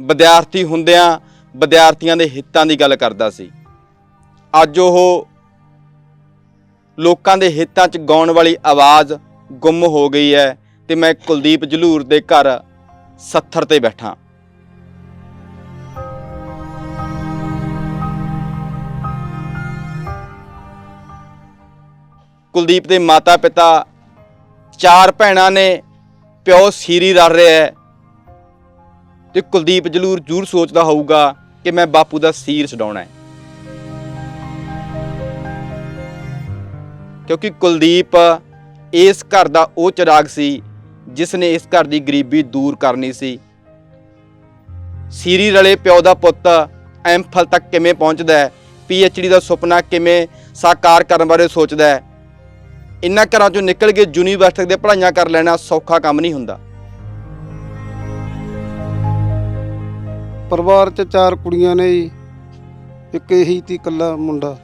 ਵਿਦਿਆਰਥੀ ਹੁੰਦਿਆਂ ਵਿਦਿਆਰਥੀਆਂ ਦੇ ਹਿੱਤਾਂ ਦੀ ਗੱਲ ਕਰਦਾ ਸੀ। ਅੱਜ ਉਹ ਲੋਕਾਂ ਦੇ ਹਿੱਤਾਂ 'ਚ ਗਾਉਣ ਵਾਲੀ ਆਵਾਜ਼ ਗੁੰਮ ਹੋ ਗਈ ਹੈ ਤੇ ਮੈਂ ਕੁਲਦੀਪ ਜਲੂਰ ਦੇ ਘਰ ਸੱਥਰ ਤੇ ਬੈਠਾ। ਕੁਲਦੀਪ ਦੇ ਮਾਤਾ ਪਿਤਾ ਚਾਰ ਭੈਣਾਂ ਨੇ ਪਿਓ ਸੀਰੀ ਰਲ ਰਿਹਾ ਹੈ। ਤੇ ਕੁਲਦੀਪ ਜਲੂਰ ਜ਼ਰੂਰ ਸੋਚਦਾ ਹੋਊਗਾ ਕਿ ਮੈਂ ਬਾਪੂ ਦਾ ਸੀਰ ਛਡਾਉਣਾ ਹੈ। ਕਿਉਂਕਿ ਕੁਲਦੀਪ ਇਸ ਘਰ ਦਾ ਉਹ ਚਿਰਾਗ ਸੀ ਜਿਸ ਨੇ ਇਸ ਘਰ ਦੀ ਗਰੀਬੀ ਦੂਰ ਕਰਨੀ ਸੀ। ਸੀਰੀ ਰਲੇ ਪਿਓ ਦਾ ਪੁੱਤ ਐਮਫਲ ਤੱਕ ਕਿਵੇਂ ਪਹੁੰਚਦਾ ਹੈ? ਡੀ ਦਾ ਸੁਪਨਾ ਕਿਵੇਂ ਸਾਕਾਰ ਕਰਨ ਬਾਰੇ ਸੋਚਦਾ ਹੈ? ਇੰਨਾ ਘਰਾਂ ਚੋਂ ਨਿਕਲ ਕੇ ਯੂਨੀਵਰਸਿਟੀ ਦੇ ਪੜ੍ਹਾਈਆਂ ਕਰ ਲੈਣਾ ਸੌਖਾ ਕੰਮ ਨਹੀਂ ਹੁੰਦਾ। ਪਰਿਵਾਰ 'ਚ ਚਾਰ ਕੁੜੀਆਂ ਨੇ ਜੀ ਇੱਕ ਇਹੀ ਤੀ ਇਕੱਲਾ ਮੁੰਡਾ।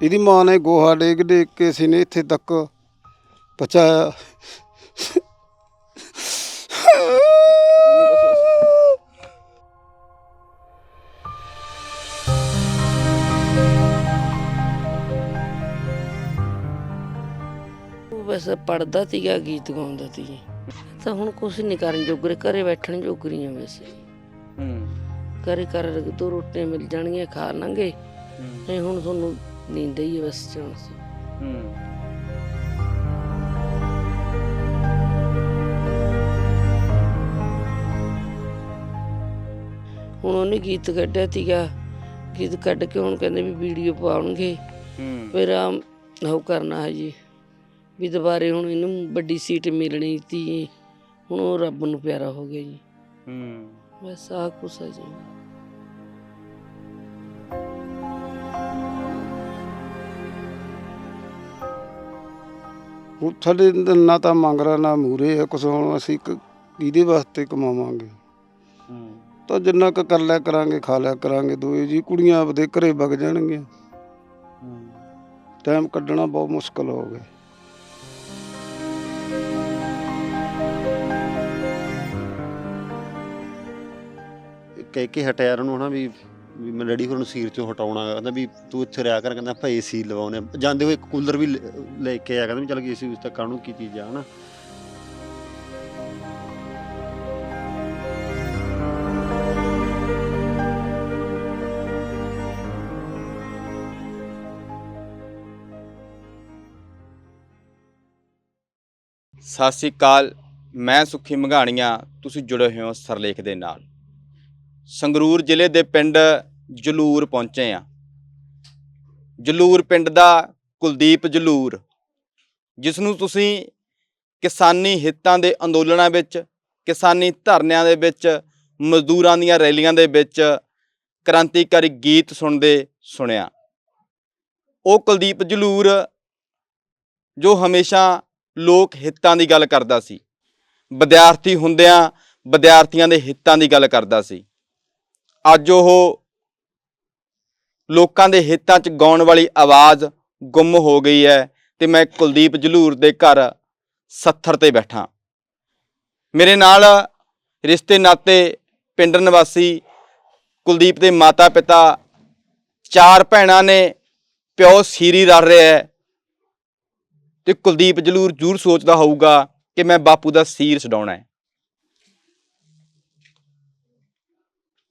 ਇਹਦੀ ਮਾਂ ਨੇ ਗੋਹਾ ਡੇਗ ਡੇਗ ਕੇ ਸੀ ਨੇ ਇੱਥੇ ਤੱਕ ਪਹੁੰਚਾਇਆ। ਬਸ ਪੜਦਾ ਸੀਗਾ ਗੀਤ ਗਾਉਂਦਾ ਸੀ। ਤਾਂ ਹੁਣ ਕੁਛ ਨਹੀਂ ਕਰਨ ਜੋਗਰੇ ਘਰੇ ਬੈਠਣ ਜੋਗਰੀਆਂ ਵੈਸੇ। ਹੂੰ। ਘਰੇ ਕਰ ਦੋ ਰੋਟੀਆਂ ਮਿਲ ਜਾਣਗੀਆਂ ਖਾ ਲਾਂਗੇ। ਨਹੀਂ ਹੁਣ ਤੁਹਾਨੂੰ ਨੀਂਦ ਹੀ ਬਸ ਜਾਣ ਸੀ ਹੂੰ। ਹੁਣ ਉਹਨੇ ਗੀਤ ਕੱਢਿਆ ਸੀਗਾ। ਗੀਤ ਕੱਢ ਕੇ ਹੁਣ ਕਹਿੰਦੇ ਵੀ ਵੀਡੀਓ ਪਾਉਣਗੇ। ਹੂੰ। ਫਿਰ ਆ ਉਹ ਕਰਨਾ ਹੈ ਜੀ ਵੀ ਦੁਬਾਰੇ ਹੁਣ ਇਹਨੂੰ ਵੱਡੀ ਸੀਟ ਮਿਲਣੀ ਸੀ ਹੁਣ ਉਹ ਰੱਬ ਨੂੰ ਪਿਆਰਾ ਹੋ ਗਿਆ ਜੀ। ਹੂੰ। ਬਸ ਆਹ ਕੁਛ ਹੈ ਜੀ। ਹੁਣ ਸਾਡੇ ਨਾ ਤਾਂ ਮੰਗਰਾ ਨਾ ਮੂਰੇ ਹੈ ਕੁਛ। ਹੁਣ ਅਸੀਂ ਕ- ਕਿਹਦੇ ਵਾਸਤੇ ਕਮਾਵਾਂਗੇ? ਹੂੰ। ਤਾਂ ਜਿੰਨਾ ਕੁ ਕਰ ਲਿਆ ਕਰਾਂਗੇ ਖਾ ਲਿਆ ਕਰਾਂਗੇ ਦੋਏ ਜੀ ਕੁੜੀਆਂ ਆਪਦੇ ਘਰੇ ਵਗ ਜਾਣਗੀਆਂ। ਟਾਈਮ ਕੱਢਣਾ ਬਹੁਤ ਮੁਸ਼ਕਲ ਹੋ ਗਿਆ। ਕਹਿ ਕੇ ਹਟਿਆ ਉਹਨੂੰ ਹਨਾ ਵੀ ਵੀ ਮੈਂ ਡੈਡੀ ਹੋਰਾਂ ਨੂੰ ਸੀਰ ਚੋਂ ਹਟਾਉਣਾ ਗਾ। ਕਹਿੰਦਾ ਵੀ ਤੂੰ ਇੱਥੇ ਰਿਆ ਕਰ। ਕਹਿੰਦਾ ਆਪਾਂ ਏਸੀ ਲਵਾਉਣੇ ਆ। ਜਾਂਦੇ ਹੋਏ ਇੱਕ ਕੂਲਰ ਵੀ ਲੈ- ਲੈ ਕੇ ਆਇਆ। ਕਹਿੰਦਾ ਵੀ ਚੱਲ ਏਸੀ ਉਸ ਤੱਕ ਕਾਹਨੂੰ ਕੀ ਚੀਜ਼ ਆ, ਹਨਾ। ਸਤਿ ਸ੍ਰੀ ਅਕਾਲ। ਮੈਂ ਸੁਖੀ ਮੰਘਾਣੀਆਂ। ਤੁਸੀਂ ਜੁੜੇ ਹੋਏ ਹੋ ਸਰਲੇਖ ਦੇ ਨਾਲ। ਸੰਗਰੂਰ ਜ਼ਿਲ੍ਹੇ ਦੇ ਪਿੰਡ ਜਲੂਰ ਪਹੁੰਚੇ ਆ ਜਲੂਰ ਪਿੰਡ ਦਾ ਕੁਲਦੀਪ ਜਲੂਰ ਜਿਸ ਨੂੰ ਤੁਸੀਂ ਕਿਸਾਨੀ ਹਿੱਤਾਂ ਦੇ ਅੰਦੋਲਨਾਂ ਵਿੱਚ, ਕਿਸਾਨੀ ਧਰਨਿਆਂ ਦੇ ਵਿੱਚ, ਮਜ਼ਦੂਰਾਂ ਦੀਆਂ ਰੈਲੀਆਂ ਦੇ ਵਿੱਚ ਕ੍ਰਾਂਤੀਕਾਰੀ ਗੀਤ ਸੁਣਦੇ ਸੁਣਿਆ। ਉਹ ਕੁਲਦੀਪ ਜਲੂਰ ਜੋ ਹਮੇਸ਼ਾ ਲੋਕ ਹਿੱਤਾਂ ਦੀ ਗੱਲ ਕਰਦਾ ਸੀ। ਵਿਦਿਆਰਥੀ ਹੁੰਦਿਆਂ ਵਿਦਿਆਰਥੀਆਂ ਦੇ ਹਿੱਤਾਂ ਦੀ ਗੱਲ ਕਰਦਾ ਸੀ। ਅੱਜ ਉਹ ਲੋਕਾਂ ਦੇ ਹਿੱਤਾਂ 'ਚ ਗਾਉਣ ਵਾਲੀ ਆਵਾਜ਼ ਗੁੰਮ ਹੋ ਗਈ ਹੈ ਤੇ ਮੈਂ ਕੁਲਦੀਪ ਜਲੂਰ ਦੇ ਘਰ ਸੱਥਰ ਤੇ ਬੈਠਾ। ਮੇਰੇ ਨਾਲ ਰਿਸ਼ਤੇ ਨਾਤੇ ਪਿੰਡ ਨਿਵਾਸੀ ਕੁਲਦੀਪ ਦੇ ਮਾਤਾ ਪਿਤਾ ਚਾਰ ਭੈਣਾਂ ਨੇ ਪਿਓ ਸੀਰੀ ਰੜ ਰਿਹਾ ਹੈ ਤੇ ਕੁਲਦੀਪ ਜਲੂਰ ਜ਼ਰੂਰ ਸੋਚਦਾ ਹੋਊਗਾ ਕਿ ਮੈਂ ਬਾਪੂ ਦਾ ਸੀਰ ਛਡਾਉਣਾ ਹੈ।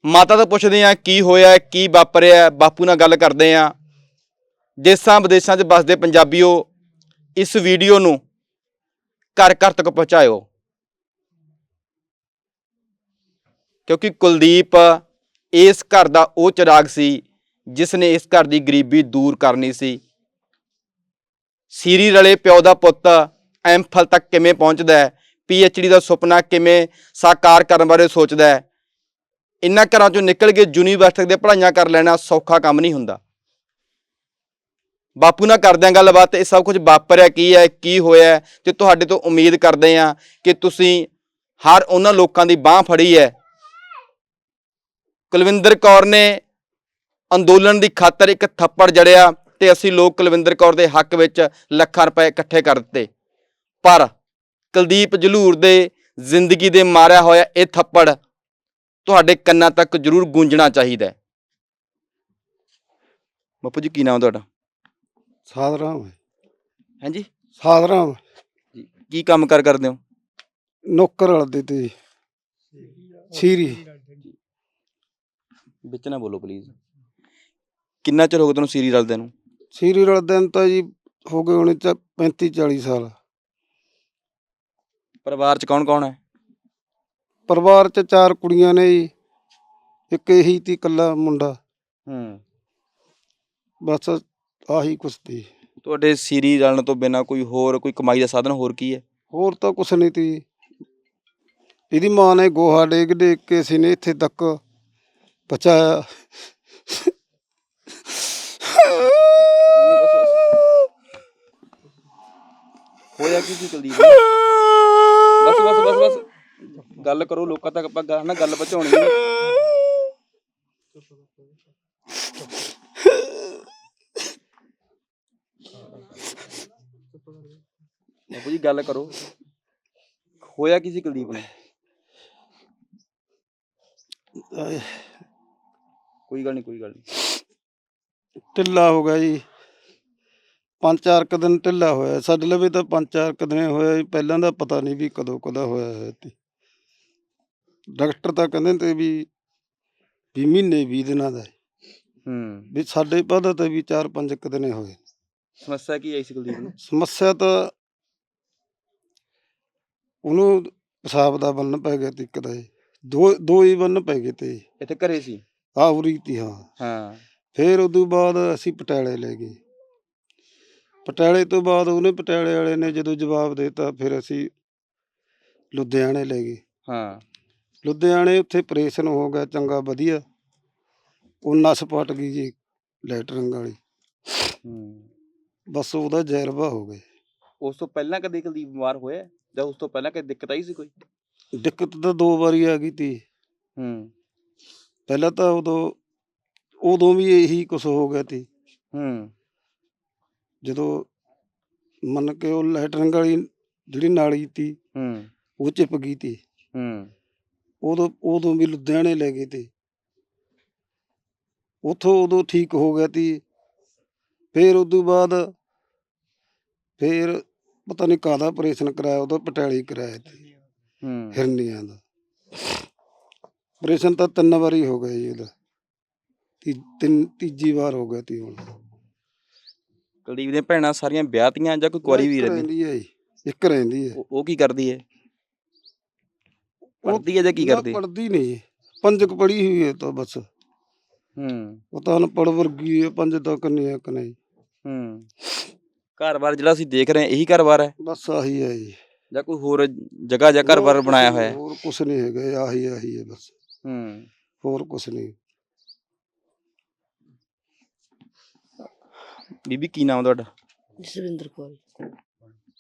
ਮਾਤਾ ਤੋਂ ਪੁੱਛਦੇ ਆ ਕੀ ਹੋਇਆ, ਕੀ ਵਾਪਰਿਆ, ਬਾਪੂ ਨਾਲ ਗੱਲ ਕਰਦੇ ਆ ਦੇਸਾਂ ਵਿਦੇਸ਼ਾਂ 'ਚ ਵੱਸਦੇ ਪੰਜਾਬੀਓ, ਇਸ ਵੀਡੀਓ ਨੂੰ ਘਰ ਘਰ ਤੱਕ ਪਹੁੰਚਾਇਓ। ਕਿਉਂਕਿ ਕੁਲਦੀਪ, ਇਸ ਘਰ ਦਾ ਉਹ ਚਿਰਾਗ ਸੀ ਜਿਸ ਨੇ ਇਸ ਘਰ ਦੀ ਗਰੀਬੀ ਦੂਰ ਕਰਨੀ ਸੀ। ਸੀਰੀ ਰਲੇ ਪਿਓ ਦਾ ਪੁੱਤ ਐਮਫਲ ਤੱਕ ਕਿਵੇਂ ਪਹੁੰਚਦਾ ਹੈ? ਡੀ ਦਾ ਸੁਪਨਾ ਕਿਵੇਂ ਸਾਕਾਰ ਕਰਨ ਬਾਰੇ ਸੋਚਦਾ ਹੈ? ਇੰਨਾ ਘਰਾਂ ਚੋਂ ਨਿਕਲ ਕੇ ਯੂਨੀਵਰਸਿਟੀ ਦੇ ਪੜ੍ਹਾਈਆਂ ਕਰ ਲੈਣਾ ਸੌਖਾ ਕੰਮ ਨਹੀਂ ਹੁੰਦਾ। ਬਾਪੂ ਨਾਲ ਕਰਦੇ ਆਂ ਗੱਲਬਾਤ, ਇਹ ਸਭ ਕੁਝ ਵਾਪਰਿਆ, ਕੀ ਹੈ, ਕੀ ਹੋਇਆ ਹੈ ਤੇ ਤੁਹਾਡੇ ਤੋਂ ਉਮੀਦ ਕਰਦੇ ਆਂ ਕਿ ਤੁਸੀਂ ਹਰ ਉਹਨਾਂ ਲੋਕਾਂ ਦੀ ਬਾਹ ਫੜੀ ਹੈ। ਕੁਲਵਿੰਦਰ ਕੌਰ ਨੇ ਅੰਦੋਲਨ ਦੀ ਖਾਤਰ ਇੱਕ ਥੱਪੜ ਜੜਿਆ ਤੇ ਅਸੀਂ ਲੋਕ ਕੁਲਵਿੰਦਰ ਕੌਰ ਦੇ ਹੱਕ ਵਿੱਚ ਲੱਖਾਂ ਰੁਪਏ ਇਕੱਠੇ ਕਰ ਦਿੱਤੇ। ਪਰ ਕੁਲਦੀਪ ਜਲੂਰ ਦੇ ਜ਼ਿੰਦਗੀ ਦੇ ਮਾਰਿਆ ਹੋਇਆ ਇਹ ਥੱਪੜ ਤੁਹਾਡੇ ਕੰਨਾਂ ਤੱਕ ਜ਼ਰੂਰ ਗੂੰਜਣਾ ਚਾਹੀਦਾ ਹੈ। ਬਾਪੂ ਜੀ ਕੀ ਨਾਮ ਤੁਹਾਡਾ? ਸਾਧਰਾਮ ਹਾਂਜੀ? ਸਾਧਰਾਮ ਕੀ ਕੰਮ ਕਰ ਕਰਦੇ ਹੋ? ਨੌਕਰ ਰਲਦੇ ਤੇ। ਸੀਰੀ। ਵਿੱਚ ਨਾ ਬੋਲੋ ਪਲੀਜ਼ ਕਿੰਨਾ ਚਿਰ ਹੋ ਗਿਆ ਤੁਹਾਨੂੰ ਸੀਰੀ ਰਲਦੇ ਨੂੰ? ਸੀਰੀ ਰਲਦੇ ਨੂੰ ਤਾਂ ਜੀ ਹੋ ਗਏ ਹੋਣੇ ਚ 35 40 ਸਾਲ। ਪਰਿਵਾਰ ਚ ਕੌਣ ਕੌਣ ਹੈ? ਪਰਿਵਾਰ ਚ ਚਾਰ ਕੁੜੀਆਂ ਨੇ ਜੀ ਇੱਕ ਇਹੀ ਤੀ ਇਕੱਲਾ ਮੁੰਡਾ। ਹੂੰ। ਬਸ ਆਹੀ ਕੁਛ ਤੀ। ਤੁਹਾਡੇ ਸੀਰੀ ਰਲਣ ਤੋਂ ਬਿਨਾ ਕੋਈ ਹੋਰ ਕੋਈ ਕਮਾਈ ਦਾ ਸਾਧਨ ਹੋਰ ਕੀ ਹੈ? ਹੋਰ ਤਾਂ ਕੁਛ ਨਹੀਂ ਤੀ। ਇਹਦੀ ਮਾਂ ਨੇ ਗੋਹਾ ਡੇਗ ਡੇਗ ਕੇ ਸੀ ਨੇ ਇੱਥੇ ਤੱਕ ਪਹੁੰਚਾਇਆ। ਹੋਇਆ ਕੀ ਸੀ ਕੁਲਦੀਪ? ਬਸ ਬਸ ਬਸ ਬਸ। ਗੱਲ ਕਰੋ ਲੋਕਾਂ ਤੱਕ ਆਪਾਂ ਗਾ- ਨਾ ਗੱਲ ਪਹੁੰਚਾਉਣੀ ਹੈ ਬਾਪੂ ਜੀ ਗੱਲ ਕਰੋ। ਹੋਇਆ ਕੀ ਸੀ ਕੁਲਦੀਪ ਨੂੰ? ਆਏ, ਕੋਈ ਗੱਲ ਨਹੀਂ ਕੋਈ ਗੱਲ ਨਹੀਂ ਢਿੱਲਾ ਹੋ ਗਿਆ ਜੀ। ਪੰਜ ਚਾਰ ਕੁ ਦਿਨ ਢਿੱਲਾ ਹੋਇਆ। ਸਾਡੇ ਲਵੇ ਤਾਂ ਪੰਜ ਚਾਰ ਕੁ ਦਿਨ ਹੋਇਆ ਜੀ। ਪਹਿਲਾਂ ਦਾ ਪਤਾ ਨਹੀਂ ਵੀ ਕਦੋਂ ਕਦਾ ਹੋਇਆ ਹੈ ਤੇ ਡਾਕਟਰ ਤਾਂ ਕਹਿੰਦੇ ਤੇ ਵੀ ਵੀ ਮਹੀਨੇ 20 ਦਿਨਾਂ ਦਾ ਹੈ। ਹੂੰ। ਵੀ ਸਾਡੇ ਪਤਾ ਤੇ ਵੀ ਚਾਰ ਪੰਜ ਕੁ ਦਿਨੇ ਹੋਏ ਸਮੱਸਿਆ ਕੀ ਆਈ ਸੀ ਕੁਲਦੀਪ ਨੂੰ? ਸਮੱਸਿਆ ਤਾਂ ਉਹਨੂੰ ਪਿਸ਼ਾਬ ਦਾ ਬੰਨ ਪੈ ਗਿਆ ਤੇ ਇੱਕ ਦਾ ਜੀ। ਦੋ ਦੋ ਹੀ ਬੰਨ ਪੈ ਗਏ ਤੇ ਇੱਥੇ ਘਰੇ ਸੀ? ਆ ਉਰੀ ਤੀ ਹਾਂ। ਹਾਂ। ਫਿਰ ਉਦੋਂ ਬਾਅਦ ਅਸੀਂ ਪਟਿਆਲੇ ਲੈ ਗਏ। ਪਟਿਆਲੇ ਤੋਂ ਬਾਅਦ ਉਹਨੇ ਪਟਿਆਲੇ ਵਾਲੇ ਨੇ ਜਦੋਂ ਜਵਾਬ ਦਿੱਤਾ ਫਿਰ ਅਸੀਂ ਲੁਧਿਆਣੇ ਲੈ ਗਏ। ਹਾਂ। ਲੁਧਿਆਣੇ ਉੱਥੇ ਆਪਰੇਸ਼ਨ ਹੋ ਗਿਆ ਚੰਗਾ ਵਧੀਆ। ਉਹ ਨਸ ਪਟ ਗਈ ਜੀ ਲੈਟਰਿੰਗ ਵਾਲੀ। ਬਸ ਉਹਦਾ ਜ਼ਹਿਰਵਾ ਹੋ ਗਿਆ। ਉਸ ਤੋਂ ਪਹਿਲਾਂ ਕਦੇ ਕੁਲਦੀਪ ਬਿਮਾਰ ਹੋਇਆ? ਜਾਂ ਉਸ ਤੋਂ ਪਹਿਲਾਂ ਕਦੇ ਦਿੱਕਤ ਆਈ ਸੀ ਕੋਈ? ਦਿੱਕਤ ਤਾਂ ਦੋ ਵਾਰੀ ਆ ਗਈ ਤੀ। ਹੂੰ। ਪਹਿਲਾਂ ਤਾਂ ਉਦੋਂ ਉਦੋਂ ਵੀ ਇਹੀ ਕੁਝ ਹੋ ਗਿਆ ਤੀ। ਹੂੰ। ਜਦੋਂ ਮੰਨ ਕੇ ਉਹ ਲੈਟਰਿੰਗ ਵਾਲੀ ਜਿਹੜੀ ਨਾਲੀ ਤੀ ਹੂੰ। ਉਹ ਚਿਪ ਗਈ ਤੀ। ਹੂੰ। ਉਦੋਂ ਉਦੋਂ ਵੀ ਲੁਧਿਆਣੇ ਲੈ ਗਏ ਤੇ। ਉਥੋਂ ਉਦੋਂ ਠੀਕ ਹੋ ਗਿਆ ਤੀ। ਫਿਰ ਉਦੋਂ ਬਾਅਦ ਫਿਰ ਪਤਾ ਨਹੀਂ ਕਾਹਦਾ ਆਪਰੇਸ਼ਨ ਕਰਾਇਆ ਉਦੋਂ ਪਟਿਆਲੇ ਕਰਾਇਆ ਤੀ। ਹੂੰ। ਹਿਰਨੀਆਂ ਦਾ। ਆਪਰੇਸ਼ਨ ਤਾਂ ਤਿੰਨ ਵਾਰੀ ਹੋ ਗਿਆ ਜੀ ਇਹਦਾ ਤੀ ਤਿੰਨ ਤੀਜੀ ਵਾਰ ਹੋ ਗਿਆ ਤੀ ਹੁਣ। ਕੁਲਦੀਪ ਦੀਆਂ ਭੈਣਾਂ ਸਾਰੀਆਂ ਵਿਆਹਤੀਆਂ ਜਾਂ ਕੋਈ ਕੁਆਰੀ ਵੀ ਰਹਿੰਦੀ ਰਹਿੰਦੀ ਹੈ ਜੀ ਇੱਕ ਰਹਿੰਦੀ ਹੈ ਉਹ ਉਹ ਕੀ ਕਰਦੀ ਹੈ ਪੜ੍ਹਦੀ ਹੈ ਜਾਂ ਕੀ ਕਰਦੀ? ਹੈ ਪੜਦੀ ਨਹੀਂ ਜੀ। ਪੰਜ ਕੁ ਪੜੀ ਹੋਈ ਹੈ ਤਾਂ ਬਸ। ਹੂੰ। ਉਹ ਤਾਂ ਅਨਪੜ੍ਹ ਵਰਗੀ ਹੈ ਪੰਜ ਤੱਕ ਨਹੀਂ ਹੈ ਕਿ ਨਹੀਂ ਹੂੰ। ਘਰ-ਬਾਰ ਜਿਹੜਾ ਅਸੀਂ ਦੇਖ ਰਹੇ ਹਾਂ ਇਹੀ ਘਰ-ਬਾਰ ਹੈ? ਬਸ ਆਹੀ ਹੈ ਜੀ। ਜਾਂ ਕੋਈ ਹੋਰ ਜਗ੍ਹਾ ਜਾਂ ਘਰ-ਬਾਰ ਬਣਾਇਆ ਹੋਇਆ ਹੈ? ਹੋਰ ਕੁਛ ਨਹੀਂ ਹੈਗਾ ਆਹੀ ਆਹੀ ਹੈ ਬਸ। ਹੂੰ। ਹੋਰ ਕੁਛ ਨਹੀਂ। ਬੀਬੀ ਕੀ ਨਾਮ ਤੁਹਾਡਾ? ਜਸਵਿੰਦਰ ਕੌਰ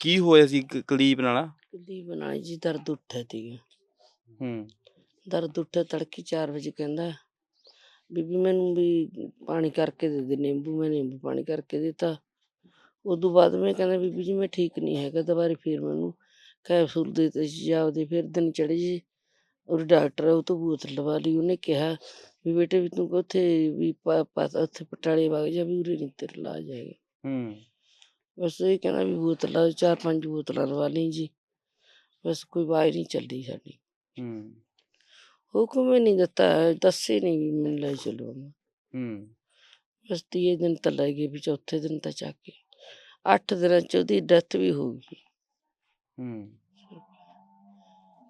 ਕੀ ਹੋਇਆ ਸੀ ਕ- ਕੁਲਦੀਪ ਨਾਲ? ਕੁਲਦੀਪ ਬਣਾਈ ਜੀ ਦਰਦ ਉੱਠਿਆ ਤੀ ਹੂੰ। ਦਰਦ ਉੱਠਿਆ ਤੜਕੀ 4 ਵਜੇ ਕਹਿੰਦਾ ਬੀਬੀ ਮੈਨੂੰ ਵੀ ਪਾਣੀ ਕਰਕੇ ਦੇ ਦੇ ਨਿੰਬੂ ਮੈਂ ਨਿੰਬੂ ਪਾਣੀ ਕਰਕੇ ਦਿੱਤਾ। ਉਦੋਂ ਬਾਅਦ ਮੈਂ ਕਹਿੰਦਾ ਬੀਬੀ ਜੀ ਮੈਂ ਠੀਕ ਨਹੀਂ ਹੈਗਾ ਦੁਬਾਰੇ ਫਿਰ ਮੈਨੂੰ ਕੈਪਸੂਲ ਦੇ ਤੇ ਜਾਵਦੇ ਫਿਰ ਦਿਨ ਚੜੇ ਜੀ ਉਹ ਡਾਕਟਰ ਉਹ ਤੋਂ ਬੋਤਲ ਲਵਾ ਲਈ ਉਹਨੇ ਕਿਹਾ ਵੀ ਬੇਟੇ ਵੀ ਤੂੰ ਉੱਥੇ ਵੀ ਉੱਥੇ ਪਟਾਲੇ ਵਗ ਜਾ ਵੀ ਉਰੇ ਨਹੀਂ ਤੇਰਾ ਇਲਾਜ ਜਾਏਗਾ ਹੂੰ। ਬਸ ਇਹ ਕਹਿੰਦਾ ਵੀ ਬੋਤਲਾਂ ਚਾਰ ਪੰਜ ਬੋਤਲਾਂ ਲਵਾ ਲਈ ਜੀ। ਬਸ ਕੋਈ ਆਵਾਜ਼ ਨਹੀਂ ਚੱਲਦੀ ਸਾਡੀ। ਨਹੀਂ ਦਿੱਤਾ? ਦੱਸੇ ਨਹੀਂ ਵੀ ਮੈਨੂੰ ਲੈ ਚਲੋ ਹੂੰ। ਬਸ ਤੀਏ ਦਿਨ ਤਾਂ ਲੈ ਗਏ ਵੀ ਚੌਥੇ ਦਿਨ ਤਾਂ ਚੱਕ ਕੇ। ਅੱਠ ਦਿਨਾਂ ਚ ਉਹਦੀ ਡੈਥ ਵੀ ਹੋ ਗਈ। ਹੂੰ।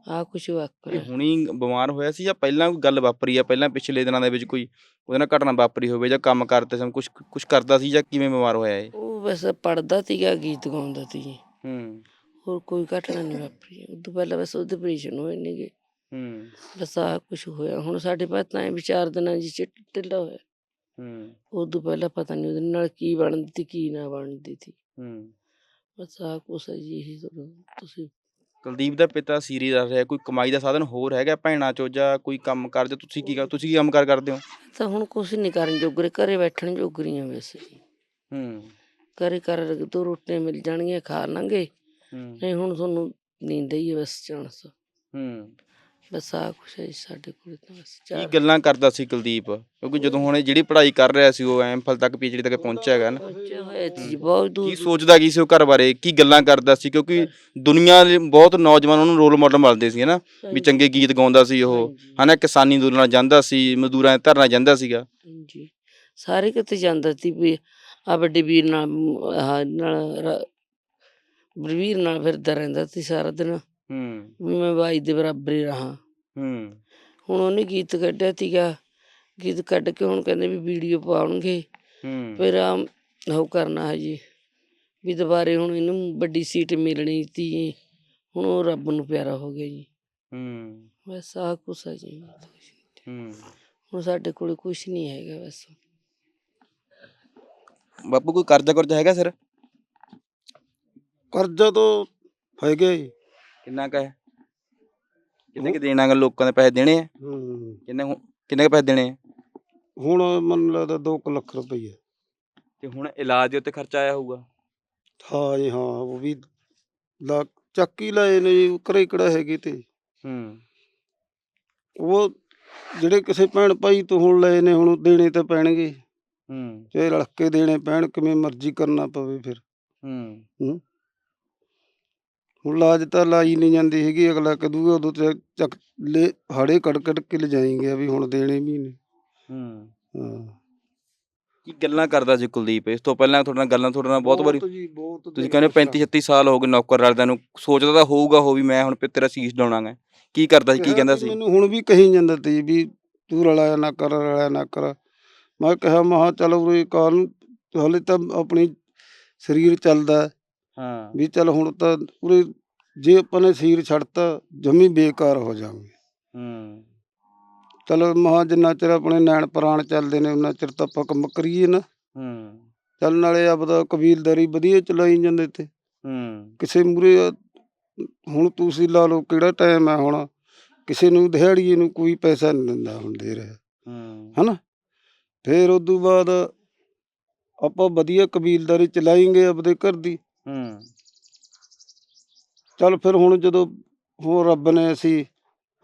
ਆ ਕੁਛ ਇਹ ਹੁਣੀ ਬਿਮਾਰ ਹੋਇਆ ਸੀ ਜਾਂ ਪਹਿਲਾਂ ਕੋਈ ਗੱਲ ਵਾਪਰੀ ਆ? ਪਹਿਲਾਂ ਪਿਛਲੇ ਦਿਨਾਂ ਦੇ ਵਿੱਚ ਕੋਈ ਉਹਦੇ ਨਾਲ ਘਟਨਾ ਵਾਪਰੀ ਹੋਵੇ ਜਾਂ ਕੰਮ ਕਰਦੇ ਸਮ ਕੁਝ ਕੁਝ ਕਰਦਾ ਸੀ ਜਾਂ ਕਿਵੇਂ ਬਿਮਾਰ ਹੋਇਆ ਇਹ? ਉਹ ਬਸ ਪੜਦਾ ਤੀਗਾ ਗੀਤ ਗਾਉਂਦਾ ਤੀ ਹੂੰ। ਹੋਰ ਕੋਈ ਘਟਨਾ ਨਹੀਂ ਵਾਪਰੀ। ਉਦੋਂ ਪਹਿਲਾਂ ਬਸ ਉਹਦੇ ਆਪਰੇਸ਼ਨ ਹੋਏ ਨੇਗੇ। ਹੂੰ। ਬਸ ਆ ਕੁਛ ਹੋਇਆ। ਹੁਣ ਸਾਡੇ ਪਾਸ ਤਾਂ ਐਂ ਵੀ ਚਾਰ ਦਿਨਾਂ ਜੀ ਢਿੱਲਾ ਹੋਇਆ। ਹੂੰ। ਉਦੋਂ ਪਹਿਲਾਂ ਪਤਾ ਨਹੀਂ ਉਹਦੇ ਨਾਲ ਕੀ ਬਣਦੀ ਤੀ ਕੀ ਨਾ ਬਣਦੀ ਤੀ। ਹੂੰ। ਬਸ ਆ ਕੁਛ ਹੈ ਜੀ ਇਹੀ ਤੁਹਾਨੂੰ ਤੁਸੀਂ ਕੁਲਦੀਪ ਦਾ ਪਿਤਾ ਸੀਰੀ ਦੱਸ ਰਿਹਾ। ਕੋਈ ਕਮਾਈ ਦਾ ਸਾਧਨ ਹੋਰ ਹੈਗਾ ਭੈਣਾਂ ਚੋਂ ਜਾਂ ਕੋਈ ਕੰਮ ਕਰ ਜਾਂ ਤੁਸੀਂ ਕੀ ਕਰ- ਤੁਸੀਂ ਕੀ ਕੰਮ ਕਾਰ ਕਰਦੇ ਹੋ? ਤਾਂ ਹੁਣ ਕੁਛ ਨਹੀਂ ਕਰਨ ਜੋਗਰੇ। ਘਰੇ ਬੈਠਣ ਜੋਗਰੀਆਂ ਵੈਸੇ। ਹੂੰ। ਘਰੇ ਕਰ ਦੋ ਰੋਟੀਆਂ ਮਿਲ ਜਾਣਗੀਆਂ ਖਾ ਲਾਂਗੇ। ਹੂੰ। ਨਹੀਂ ਹੁਣ ਤੁਹਾਨੂੰ ਨੀਂਦ ਹੀ ਹੈ ਬਸ ਚਾਂਸ। ਹੂੰ। ਬਸ ਆ ਕੁਛ ਹੈ ਜੀ ਸਾਡੇ ਕੋਲ ਤਾਂ ਬਸ ਕੀ ਚਾਰ ਗੱਲਾਂ ਕਰਦਾ ਸੀ ਕੁਲਦੀਪ? ਕਿਉਂਕਿ ਜਦੋਂ ਹੁਣ ਇਹ ਜਿਹੜੀ ਪੜ੍ਹਾਈ ਕਰ ਰਿਹਾ ਸੀ ਉਹ ਐਮਫਲ ਤੱਕ ਪੀਐਚਡੀ ਤੱਕ ਪਹੁੰਚਿਆ ਹੈਗਾ ਨਾ। ਪਹੁੰਚਿਆ ਹੋਇਆ ਸੀ ਜੀ, ਬਹੁਤ ਦੂਰ ਕੀ ਸੋਚਦਾ ਕੀ ਸੀ ਉਹ ਘਰ ਬਾਰੇ? ਕੀ ਗੱਲਾਂ ਕਰਦਾ ਸੀ? ਕਿਉਂਕਿ ਦੁਨੀਆ ਦੇ ਬਹੁਤ ਨੌਜਵਾਨ ਉਹਨੂੰ ਰੋਲ ਮਾਡਲ ਮੰਨਦੇ ਸੀ ਹਨਾ? ਵੀ ਚੰਗੇ ਗੀਤ ਗਾਉਂਦਾ ਸੀ ਉਹ। ਹਨਾ ਕਿਸਾਨੀ ਅੰਦੋਲਨਾਂ ਜਾਂਦਾ ਸੀ ਮਜ਼ਦੂਰਾਂ ਦੇ ਧਰਨਾ ਜਾਂਦਾ ਸੀਗਾ। ਹਾਂਜੀ। ਸਾਰੇ ਕਿਤੇ ਜਾਂਦਾ ਸੀ ਵੀ ਆ ਵੱਡੇ ਵੀਰ ਨਾਲ ਮ, ਆਹ ਨਾਲ ਰ- ਬਲਵੀਰ ਨਾਲ ਫਿਰਦਾ ਰਹਿੰਦਾ ਸੀ ਸਾਰਾ ਦਿਨ। ਹੂੰ। ਵੀ ਮੈਂ ਬਾਈ ਦੇ ਬਰਾਬਰ ਹੀ ਰਹਾ। ਹੂੰ। ਹੁਣ ਉਹਨੇ ਗੀਤ ਕੱਢਿਆ ਸੀਗਾ। ਗੀਤ ਕੱਢ ਕੇ ਹੁਣ ਕਹਿੰਦੇ ਵੀ ਵੀਡੀਓ ਪਾਉਣਗੇ। ਹੂੰ। ਫਿਰ ਆ ਉਹ ਕਰਨਾ ਹੈ ਜੀ। ਵੀ ਦੁਬਾਰੇ ਹੁਣ ਇਹਨੂੰ ਵੱਡੀ ਸੀਟ ਮਿਲਣੀ ਸੀ। ਹੁਣ ਉਹ ਰੱਬ ਨੂੰ ਪਿਆਰਾ ਹੋ ਗਿਆ ਜੀ। ਹੂੰ। ਬਸ ਆ ਕੁਛ ਹੈ ਜੀ। ਹੂੰ। ਹੁਣ ਸਾਡੇ ਕੋਲ ਕੁਛ ਨਹੀਂ ਹੈਗਾ ਬਸ। ਬਾਪੂ ਕੋਈ ਕਰਜ਼ਾ ਕਰਜ਼ਾ ਹੈਗਾ ਸਰ? ਕਰਜ਼ਾ ਤਾਂ ਹੈਗਾ ਹੀ। ਕਿੰਨਾ ਕੁ ਹੈ? ਕਿੰਨੇ ਕਿ ਦੇਣਾਗਾ ਲੋਕਾਂ ਦੇ ਪੈਸੇ ਦੇਣੇ ਆ? ਹੂੰ। ਕਿੰਨੇ ਹੁ- ਕਿੰਨੇ ਕੁ ਪੈਸੇ ਦੇਣੇ ਆ? ਹੁਣ ਮੈਨੂੰ ਲੱਗਦਾ 2 ਲੱਖ ਰੁਪਈਆ। ਤੇ ਹੁਣ ਇਲਾਜ ਦੇ ਉੱਤੇ ਖਰਚਾ ਆਇਆ ਹੋਊਗਾ? ਹਾਂ ਜੀ ਹਾਂ ਉਹ ਵੀ ਲਾ ਚੱਕੀ ਲਏ ਨੇ ਜੀ ਘਰੇ ਕਿਹੜਾ ਹੈਗੇ ਤੇ। ਹੂੰ। ਉਹ ਜਿਹੜੇ ਕਿਸੇ ਭੈਣ ਭਾਈ ਤੋਂ ਹੁਣ ਲਏ ਨੇ ਹੁਣ ਦੇਣੇ ਤਾਂ ਪੈਣਗੇ। ਹੂੰ। ਚਾਹੇ ਰਲ ਕੇ ਦੇਣੇ ਪੈਣ ਕਿਵੇਂ ਮਰਜ਼ੀ ਕਰਨਾ ਪਵੇ ਫਿਰ। ਹੂੰ। ਹੁਣ ਲਾਜ ਤਾਂ ਲਾਈ ਨਹੀਂ ਜਾਂਦੀ ਹੈਗੀ ਅਗਲਾ ਕਦੂਗਾ ਉਦੋਂ ਤੇ ਚੱਕ ਲੈ ਹਾੜੇ ਕੱਢ ਕੱਢ ਕੇ ਲਿਜਾਏਂਗੇ ਵੀ ਹੁਣ ਦੇਣੇ ਵੀ ਨੇ ਹੂੰ। ਹਾਂ। ਕੀ ਗੱਲਾਂ ਕਰਦਾ ਸੀ ਕੁਲਦੀਪ? ਇਸ ਤੋਂ ਪਹਿਲਾਂ ਤੁਹਾਡੇ ਨਾਲ ਗੱਲਾਂ ਤੁਹਾਡੇ ਨਾਲ ਬਹੁਤ ਵਾਰੀ ਜੀ ਬਹੁਤ ਤੁਸੀਂ ਕਹਿੰਦੇ 35 ਗੁੱਸਾ। 36 ਸਾਲ ਹੋ ਗਏ ਨੌਕਰ ਰਲਦਿਆਂ ਨੂੰ ਸੋਚਦਾ ਤਾਂ ਹੋਊਗਾ ਹੋ ਵੀ ਮੈਂ ਹੁਣ ਤੇਰਾ ਸੀਸ ਡਾਉਣਾਗਾ ਕੀ ਕਰਦਾ ਸੀ ਕੀ ਕਿਹਾ ਕਹਿੰਦਾ ਸੀ? ਮੈਨੂੰ ਹੁਣ ਵੀ ਕਹੀ ਜਾਂਦਾ ਤੀ ਵੀ ਤੂੰ ਰਲਾਇਆ ਨਾ ਕਰ ਰਲਾਇਆ ਨਾ ਕਰ। ਮੈਂ ਕਿਹਾ ਮਹਾ ਚਲ ਉਰੇ ਕਾਲ ਹਲੇ ਤਾਂ ਆਪਣੀ ਸਰੀਰ ਚੱਲਦਾ। ਹੈ, ਵੀ ਚਲ ਹੁਣ ਤਾਂ ਉਰੇ ਜੇ ਆਪਾਂ ਨੇ ਸਰੀਰ ਛੱਡਤਾ ਜਮੀ ਬੇਕਾਰ ਹੋ ਜਾਵਾਂਗੇ। ਹੂੰ। ਚਲ ਮਹਾ ਜਿੰਨਾ ਚਿਰ ਆਪਣੇ ਨੈਣ ਪ੍ਰਾਣ ਚੱਲਦੇ ਨੇ ਉਹਨਾਂ ਚਿਰ ਤਾਂ ਆਪਾਂ ਕੰਮ ਕਰੀਏ ਨਾ। ਹੂੰ। ਚੱਲ ਨਾਲੇ ਆਪਦਾ ਕਬੀਲਦਾਰੀ ਵਧੀਆ ਚਲਾਈ ਜਾਂਦੇ ਤੇ। ਹੂੰ। ਕਿਸੇ ਮੂਰੇ ਹੁਣ ਤੁਸੀਂ ਲਾ ਲਓ ਕਿਹੜਾ ਟਾਈਮ ਹੈ ਹੁਣ ਕਿਸੇ ਨੂੰ ਦਿਹਾੜੀਏ ਨੂੰ ਕੋਈ ਪੈਸਾ ਨਹੀਂ ਦਿੰਦਾ ਹੁਣ ਦੇ ਰਿਹਾ। ਹੂੰ। ਹਨਾ? ਫਿਰ ਉਸ ਤੋਂ ਬਾਅਦ ਆਪਾਂ ਵਧੀਆ ਕਬੀਲਦਾਰੀ ਚਲਾਏਂਗੇ ਆਪਦੇ ਘਰ ਦੀ। ਹੂੰ। ਚੱਲ ਫਿਰ ਹੁਣ ਜਦੋਂ ਹੁਣ ਰੱਬ ਨੇ ਅਸੀਂ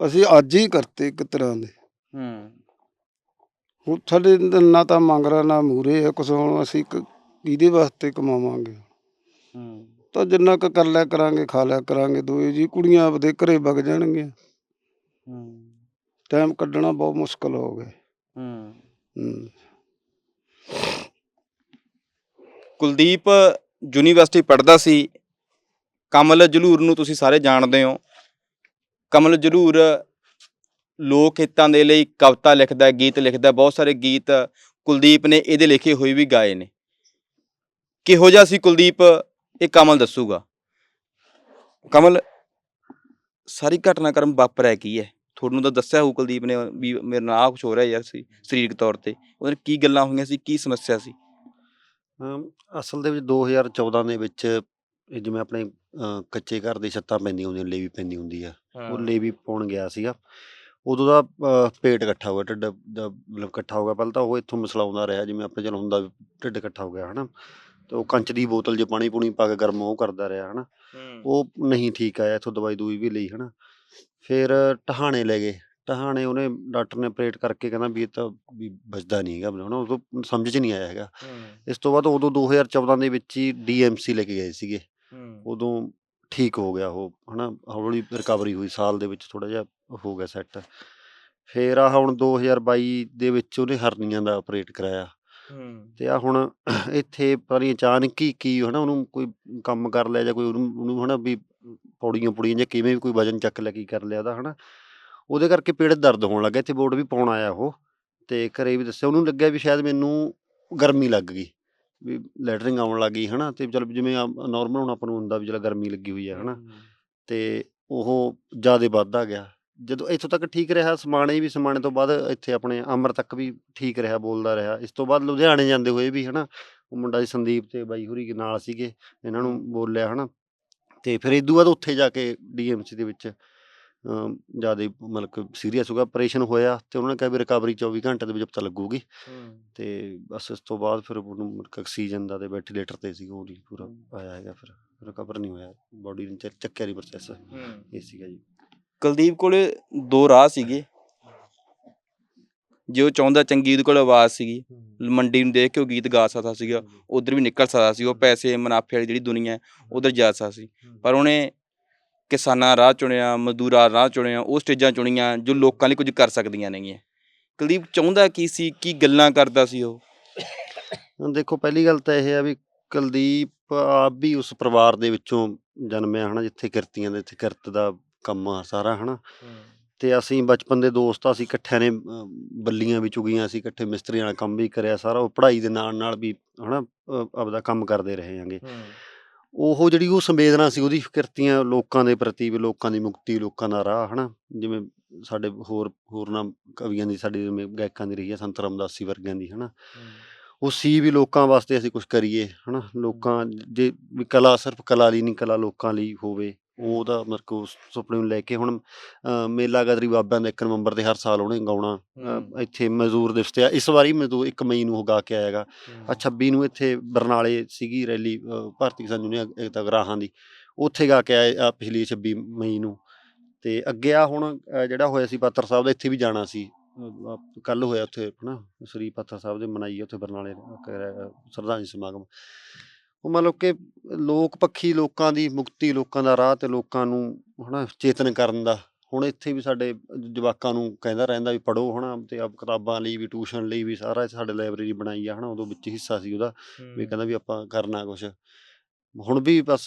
ਅਸੀਂ ਅੱਜ ਹੀ ਕਰਤੇ ਇੱਕ ਤਰ੍ਹਾਂ ਦੇ। ਹੂੰ। ਹੁਣ ਸਾਡੇ ਨਾ ਤਾਂ ਮੰਗਰਾ ਨਾ ਮੂਰੇ ਹੈ ਕੁਛ ਹੁਣ ਅਸੀਂ ਕ- ਕਿਹਦੇ ਵਾਸਤੇ ਕਮਾਵਾਂਗੇ? ਹੂੰ। ਤਾਂ ਜਿੰਨਾ ਕੁ ਕਰ ਲਿਆ ਕਰਾਂਗੇ ਖਾ ਲਿਆ ਕਰਾਂਗੇ ਦੋਏ ਜੀ ਕੁੜੀਆਂ ਆਪਦੇ ਘਰੇ ਵਗ ਜਾਣਗੀਆਂ। ਹੂੰ। ਟਾਈਮ ਕੱਢਣਾ ਬਹੁਤ ਮੁਸ਼ਕਲ ਹੋ ਗਿਆ। ਹੂੰ। ਹੂੰ। ਕੁਲਦੀਪ ਯੂਨੀਵਰਸਿਟੀ ਪੜ੍ਹਦਾ ਸੀ, ਕਮਲ ਜਲੂਰ ਨੂੰ ਤੁਸੀਂ ਸਾਰੇ ਜਾਣਦੇ ਹੋ। ਕਮਲ ਜਲੂਰ ਲੋਕ ਹਿੱਤਾਂ ਦੇ ਲਈ ਕਵਿਤਾ ਲਿਖਦਾ, ਗੀਤ ਲਿਖਦਾ, ਬਹੁਤ ਸਾਰੇ ਗੀਤ ਕੁਲਦੀਪ ਨੇ ਇਹਦੇ ਲਿਖੇ ਹੋਏ ਵੀ ਗਾਏ ਨੇ। ਕਿਹੋ ਜਿਹਾ ਸੀ ਕੁਲਦੀਪ? ਇਹ ਕਮਲ ਦੱਸੂਗਾ। ਕਮਲ, ਸਾਰੀ ਘਟਨਾਕ੍ਰਮ ਵਾਪਰਿਆ ਕੀ ਹੈ? ਤੁਹਾਨੂੰ ਤਾਂ ਦੱਸਿਆ ਹੋਊ ਕੁਲਦੀਪ ਨੇ ਵੀ ਮੇਰੇ ਨਾਲ ਆਹ ਕੁਝ ਹੋ ਰਿਹਾ ਯਾਰ ਸੀ, ਸਰੀਰਕ ਤੌਰ ਤੇ। ਉਹਦੇ ਕੀ ਗੱਲਾਂ ਹੋਈਆਂ ਸੀ, ਕੀ ਸਮੱਸਿਆ ਸੀ? ਅਮ ਅਸਲ ਦੇ ਵਿੱਚ 2014 ਦੇ ਵਿੱਚ ਇਹ ਜਿਵੇਂ ਆਪਣੇ ਅ, ਕੱਚੇ ਘਰ ਦੀ ਛੱਤਾਂ ਪੈਂਦੀਆਂ ਹੁੰਦੀਆਂ ਲੇਵੀ ਪੈਂਦੀ ਹੁੰਦੀ ਆ। ਉਹ ਲੇਵੀ ਪਾਉਣ ਗਿਆ ਸੀਗਾ। ਉਦੋਂ ਦਾ ਅ, ਪੇਟ ਇਕੱਠਾ ਹੋ ਗਿਆ ਢਿੱਡ ਦਾ ਮਤਲਬ ਇਕੱਠਾ ਹੋ ਗਿਆ। ਪਹਿਲਾਂ ਤਾਂ ਉਹ ਇੱਥੋਂ ਮਸਲਾਉਂਦਾ ਰਿਹਾ ਜਿਵੇਂ ਆਪਣੇ ਚਲ ਹੁੰਦਾ ਵੀ ਢਿੱਡ ਇਕੱਠਾ ਹੋ ਗਿਆ ਹਨਾ। ਤੇ ਉਹ ਕੰਚ ਦੀ ਬੋਤਲ 'ਚ ਪਾਣੀ ਪੂਣੀ ਪਾ ਕੇ ਗਰਮ ਉਹ ਕਰਦਾ ਰਿਹਾ ਹਨਾ। ਉਹ ਨਹੀਂ ਠੀਕ ਆਇਆ ਇੱਥੋਂ ਦਵਾਈ ਦੂਈ ਵੀ ਲਈ ਹਨਾ। ਫਿਰ ਟਹਾਣੇ ਲੈ ਗਏ। ਟਹਾਣੇ ਉਹਨੇ ਡਾਕਟਰ ਨੇ ਆਪਰੇਟ ਕਰਕੇ ਕਹਿੰਦਾ ਵੀ ਇਹ ਤਾਂ ਵੀ ਬਚਦਾ ਨਹੀਂ ਹੈਗਾ ਹਨਾ ਉਦੋਂ ਸਮਝ 'ਚ ਨਹੀਂ ਆਇਆ ਹੈਗਾ। ਇਸ ਤੋਂ ਬਾਅਦ ਉਦੋਂ 2014 ਦੇ ਵਿੱਚ ਹੀ ਡੀਐਮਸੀ ਲੈ ਕੇ ਗਏ ਸੀਗੇ। ਉਦੋਂ ਠੀਕ ਹੋ ਗਿਆ ਉਹ ਹਨਾ ਹੌਲੀ ਰਿਕਵਰੀ ਹੋਈ ਸਾਲ ਦੇ ਵਿੱਚ ਥੋੜਾ ਜਿਹਾ ਹੋ ਗਿਆ ਸੈੱਟ। ਫੇਰ ਆ ਹੁਣ 2022 ਦੇ ਵਿੱਚ ਉਹਨੇ ਹਰਨੀਆਂ ਦਾ ਆਪਰੇਟ ਕਰਾਇਆ। ਤੇ ਆ ਹੁਣ ਇੱਥੇ ਪਤਾ ਨਹੀਂ ਅਚਾਨਕ ਹੀ ਕੀ ਹਨਾ ਉਹਨੂੰ ਕੋਈ ਕੰਮ ਕਰ ਲਿਆ ਜਾਂ ਕੋਈ ਉਹਨੂੰ ਉਹਨੂੰ ਹਨਾ ਵੀ ਪੌੜੀਆਂ ਪੁੜੀਆਂ ਜਾਂ ਕਿਵੇਂ ਵੀ ਕੋਈ ਵਜਨ ਚੱਕ ਲਿਆ ਕੀ ਕਰ ਲਿਆ ਉਹਦਾ ਹਨਾ। ਉਹਦੇ ਕਰਕੇ ਪੇਟ ਦਰਦ ਹੋਣ ਲੱਗਾ ਇੱਥੇ ਬੋਰਡ ਵੀ ਪਾਉਣ ਆਇਆ ਉਹ ਤੇ ਘਰੇ ਵੀ ਦੱਸਿਆ ਉਹਨੂੰ ਲੱਗਿਆ ਵੀ ਸ਼ਾਇਦ ਮੈਨੂੰ ਗਰਮੀ ਲੱਗ ਗਈ ਵੀ ਲੈਟਰਿੰਗ ਆਉਣ ਲੱਗ ਗਈ ਹਨਾ ਤੇ ਚਲ ਜਿਵੇਂ ਨਾਰਮਲ ਹੁਣ ਆਪਾਂ ਨੂੰ ਹੁੰਦਾ ਵੀ ਚਲ ਗਰਮੀ ਲੱਗੀ ਹੋਈ ਹੈ ਹਨਾ ਤੇ ਉਹ ਜ਼ਿਆਦਾ ਵੱਧਦਾ ਗਿਆ ਜਦੋਂ ਇੱਥੋਂ ਤੱਕ ਠੀਕ ਰਿਹਾ ਸਮਾਣੇ ਵੀ ਸਮਾਣੇ ਤੋਂ ਬਾਅਦ ਇੱਥੇ ਆਪਣੇ ਅਮਰ ਤੱਕ ਵੀ ਠੀਕ ਰਿਹਾ ਬੋਲਦਾ ਰਿਹਾ ਇਸ ਤੋਂ ਬਾਅਦ ਲੁਧਿਆਣੇ ਜਾਂਦੇ ਹੋਏ ਵੀ ਹਨਾ ਉਹ ਮੁੰਡਾ ਜੀ ਸੰਦੀਪ ਤੇ ਬਾਈ ਹੁਰੀ ਨਾਲ ਸੀਗੇ ਇਹਨਾਂ ਨੂੰ ਬੋਲਿਆ ਹਨਾ ਤੇ ਫਿਰ ਇਦੋਂ ਬਾਅਦ ਉੱਥੇ ਜਾ ਕੇ ਡੀਐਮਸੀ ਦੇ ਵਿੱਚ ਜ਼ਿਆਦਾ ਮਤਲਬ ਕਿ ਸੀਰੀਅਸ ਹੋ ਗਿਆ ਆਪਰੇਸ਼ਨ ਹੋਇਆ ਤੇ ਉਹਨਾਂ ਨੇ ਕਿਹਾ ਵੀ ਰਿਕਵਰੀ 24 ਘੰਟੇ ਦੇ ਵਿੱਚ ਪਤਾ ਲੱਗੂਗੀ ਤੇ ਬਸ ਇਸ ਤੋਂ ਬਾਅਦ ਫਿਰ ਉਹਨੂੰ ਆਕਸੀਜਨ ਦਾ ਤੇ ਵੈਂਟੀਲੇਟਰ ਤੇ ਸੀ ਉਹ ਨਹੀਂ ਪੂਰਾ ਆਇਆ ਹੈਗਾ ਫਿਰ ਰਿਕਵਰ ਨਹੀਂ ਹੋਇਆ ਬਾਡੀ ਨੂੰ ਚੱਕ- ਚੱਕਿਆ ਨਹੀਂ ਪ੍ਰੋਸੈਸ ਇਹ ਸੀਗਾ ਜੀ। ਕੁਲਦੀਪ ਕੋਲੇ ਦੋ ਰਾਹ ਸੀਗੇ। ਜੇ ਉਹ ਚਾਹੁੰਦਾ ਚੰਗੀ ਉਹਦੇ ਕੋਲ ਆਵਾਜ਼ ਸੀਗੀ ਮੰਡੀ ਨੂੰ ਦੇਖ ਕੇ ਉਹ ਗੀਤ ਗਾ ਸਕਦਾ ਸੀਗਾ ਉਧਰ ਵੀ ਨਿਕਲ ਸਕਦਾ ਸੀ ਉਹ ਪੈਸੇ ਮੁਨਾਫੇ ਵਾਲੀ ਜਿਹੜੀ ਦੁਨੀਆ ਹੈ। ਉਧਰ ਜਾ ਸਕਦਾ ਸੀ। ਪਰ ਉਹਨੇ ਕਿਸਾਨਾਂ ਰਾਹ ਚੁਣਿਆ ਮਜ਼ਦੂਰਾਂ ਰਾਹ ਚੁਣਿਆ ਉਹ ਸਟੇਜਾਂ ਚੁਣੀਆਂ ਜੋ ਲੋਕਾਂ ਲਈ ਕੁਝ ਕਰ ਸਕਦੀਆਂ ਨੇਗੀਆਂ। ਕੁਲਦੀਪ ਚਾਹੁੰਦਾ ਕੀ ਸੀ ਕੀ ਗੱਲਾਂ ਕਰਦਾ ਸੀ ਉਹ? ਹੁਣ ਦੇਖੋ ਪਹਿਲੀ ਗੱਲ ਤਾਂ ਇਹ ਆ ਵੀ ਕੁਲਦੀਪ ਆਪ ਵੀ ਉਸ ਪਰਿਵਾਰ ਦੇ ਵਿੱਚੋਂ ਜਨਮਿਆ ਹਨਾ ਜਿੱਥੇ ਕਿਰਤੀਆਂ ਦੇ ਇੱਥੇ ਕਿਰਤ ਦਾ ਕੰਮ ਆ ਸਾਰਾ ਹਨਾ। ਤੇ ਅਸੀਂ ਬਚਪਨ ਦੇ ਦੋਸਤ ਆ ਅਸੀਂ ਇਕੱਠਿਆਂ ਨੇ ਬੱਲੀਆਂ ਵੀ ਚੁਗੀਆਂ ਅਸੀਂ ਇਕੱਠੇ ਮਿਸਤਰੀਆਂ ਨਾਲ ਕੰਮ ਵੀ ਕਰਿਆ ਸਾਰਾ ਉਹ ਪੜ੍ਹਾਈ ਦੇ ਨਾਲ ਨਾਲ ਵੀ ਹਨਾ ਆਪਦਾ ਕੰਮ ਕਰਦੇ ਰਹੇ ਆਂਗੇ ਉਹ ਜਿਹੜੀ ਉਹ ਸੰਵੇਦਨਾ ਸੀ ਉਹਦੀ ਕਿਰਤੀਆਂ ਲੋਕਾਂ ਦੇ ਪ੍ਰਤੀ ਵੀ ਲੋਕਾਂ ਦੀ ਮੁਕਤੀ ਲੋਕਾਂ ਦਾ ਰਾਹ ਹਨਾ? ਜਿਵੇਂ ਸਾਡੇ ਹੋਰ ਹੋਰਨਾਂ ਕਵੀਆਂ ਦੀ ਸਾਡੇ ਜਿਵੇਂ ਗਾਇਕਾਂ ਦੀ ਰਹੀ ਹੈ ਸੰਤ ਰਾਮਦਾਸੀ ਵਰਗਿਆਂ ਦੀ ਹਨਾ? ਉਹ ਸੀ ਵੀ ਲੋਕਾਂ ਵਾਸਤੇ ਅਸੀਂ ਕੁਝ ਕਰੀਏ ਹਨਾ? ਲੋਕਾਂ ਜੇ ਵੀ ਕਲਾ ਸਿਰਫ ਕਲਾ ਲਈ ਨਹੀਂ ਕਲਾ ਲੋਕਾਂ ਲਈ ਹੋਵੇ ਉਹਦਾ ਮੇਰੇ ਕੋ ਸੁਪਨੇ ਨੂੰ ਲੈ ਕੇ ਹੁਣ ਮੇਲਾ ਗਦਰੀ ਬਾਬਿਆਂ ਦਾ 1 ਨਵੰਬਰ ਤੇ ਹਰ ਸਾਲ ਉਹਨੇ ਗਾਉਣਾ ਇੱਥੇ ਮਜ਼ਦੂਰ ਦਿਵਸ ਤੇ ਆ। ਇਸ ਵਾਰੀ ਮਜ਼ਦੂਰ 1 ਮਈ ਨੂੰ ਉਹ ਗਾ ਕੇ ਆਏਗਾ। ਆ 26 ਨੂੰ ਇੱਥੇ ਬਰਨਾਲੇ ਸੀਗੀ ਰੈਲੀ ਭਾਰਤੀ ਕਿਸਾਨ ਯੂਨੀਅਨ ਏਕਤਾ ਗਰਾਹਾਂ ਦੀ। ਉੱਥੇ ਗਾ ਕੇ ਆਏ ਆ ਪਿਛਲੀ 26 ਮਈ ਨੂੰ। ਤੇ ਅੱਗੇ ਆ ਹੁਣ ਜਿਹੜਾ ਹੋਇਆ ਸੀ ਪਾਤਰ ਸਾਹਿਬ ਦਾ ਇੱਥੇ ਵੀ ਜਾਣਾ ਸੀ। ਕੱਲ ਹੋਇਆ ਉੱਥੇ ਹਨਾ ਸ੍ਰੀ ਪਾਤਰ ਸਾਹਿਬ ਦੇ ਮਨਾਈ ਉੱਥੇ ਬਰਨਾਲੇ ਸ਼ਰਧਾਂਜਲੀ ਸਮਾਗਮ। ਉਹ ਮਤਲਬ ਕਿ ਲੋਕ ਪੱਖੀ ਲੋਕਾਂ ਦੀ ਮੁਕਤੀ ਲੋਕਾਂ ਦਾ ਰਾਹ ਤੇ ਲੋਕਾਂ ਨੂੰ ਹਨਾ ਚੇਤਨ ਕਰਨ ਦਾ। ਹੁਣ ਇੱਥੇ ਵੀ ਸਾਡੇ ਜਵਾਕਾਂ ਨੂੰ ਕਹਿੰਦਾ ਰਹਿੰਦਾ ਵੀ ਪੜੋ ਹਨਾ ਤੇ ਆਪ ਕਿਤਾਬਾਂ ਲਈ ਵੀ ਟਿਊਸ਼ਨ ਲਈ ਵੀ ਸਾਰਾ ਸਾਡੇ ਲਾਇਬ੍ਰੇਰੀ ਬਣਾਈ ਆ ਹਨਾ ਉਦੋਂ ਵਿੱਚ ਹਿੱਸਾ ਸੀ ਉਹਦਾ ਵੀ ਕਹਿੰਦਾ ਵੀ ਆਪਾਂ ਕਰਨਾ ਕੁਛ। ਹੁਣ ਵੀ ਬਸ